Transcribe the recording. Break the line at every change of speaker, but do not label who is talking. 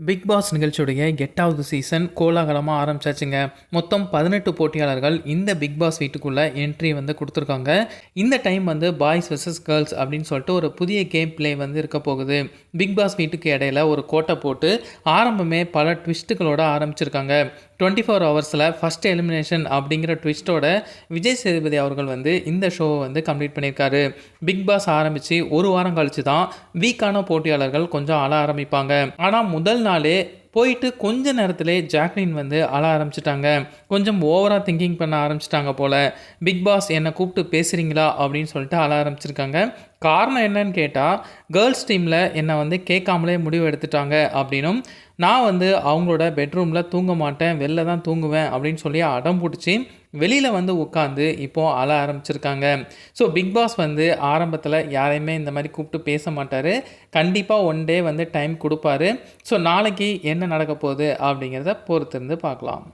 Big pass நிகழ்ச்சியுடைய எட்டாவது season கோலாகலமாக ஆரம்பிச்சாச்சுங்க. மொத்தம் பதினெட்டு போட்டியாளர்கள் இந்த பிக் பாஸ் வீட்டுக்குள்ளே என்ட்ரி வந்து கொடுத்துருக்காங்க. இந்த டைம் வந்து பாய்ஸ் வெர்சஸ் கேர்ள்ஸ் அப்படின்னு சொல்லிட்டு ஒரு புதிய கேம் ப்ளே வந்து இருக்க போகுது. பிக் பாஸ் வீட்டுக்கு இடையில ஒரு கோட்டை போட்டு ஆரம்பமே பல ட்விஸ்ட்டுகளோட ஆரம்பிச்சிருக்காங்க. டுவெண்ட்டி ஃபோர் ஹவர்ஸில் ஃபஸ்ட் எலிமினேஷன் அப்படிங்கிற ட்விஸ்ட்டோட விஜய் சேதுபதி அவர்கள் வந்து இந்த ஷோவை வந்து கம்ப்ளீட் பண்ணியிருக்காரு. பிக் பாஸ் ஆரம்பித்து ஒரு வாரம் கழித்து தான் வீக்கான போட்டியாளர்கள் கொஞ்சம் அழ ஆரம்பிப்பாங்க. ஆனால் முதல் நாளே போயிட்டு கொஞ்ச நேரத்திலே ஜாக்லின் வந்து அழ ஆரம்பிச்சிட்டாங்க. கொஞ்சம் ஓவராக திங்கிங் பண்ண ஆரம்பிச்சிட்டாங்க போல். பிக் பாஸ் என்னை கூப்பிட்டு பேசுகிறீங்களா அப்படின்னு சொல்லிட்டு அழ ஆரம்பிச்சிருக்காங்க. காரணம் என்னன்னு கேட்டால் கேர்ள்ஸ் டீமில் என்னை வந்து கேட்காமலே முடிவு எடுத்துட்டாங்க அப்படின்னும் நான் வந்து அவங்களோட பெட்ரூமில் தூங்க மாட்டேன் வெளில தான் தூங்குவேன் அப்படின்னு சொல்லி அடம் பிடிச்சி வெளியில் வந்து உட்காந்து இப்போது அழ ஆரம்பிச்சிருக்காங்க. ஸோ பிக் பாஸ் வந்து ஆரம்பத்தில் யாரையுமே இந்த மாதிரி கூப்பிட்டு பேச மாட்டார். கண்டிப்பாக ஒன் டே வந்து டைம் கொடுப்பாரு. ஸோ நாளைக்கு என்ன நடக்க போகுது அப்படிங்கிறத பொறுத்திருந்து பார்க்கலாம்.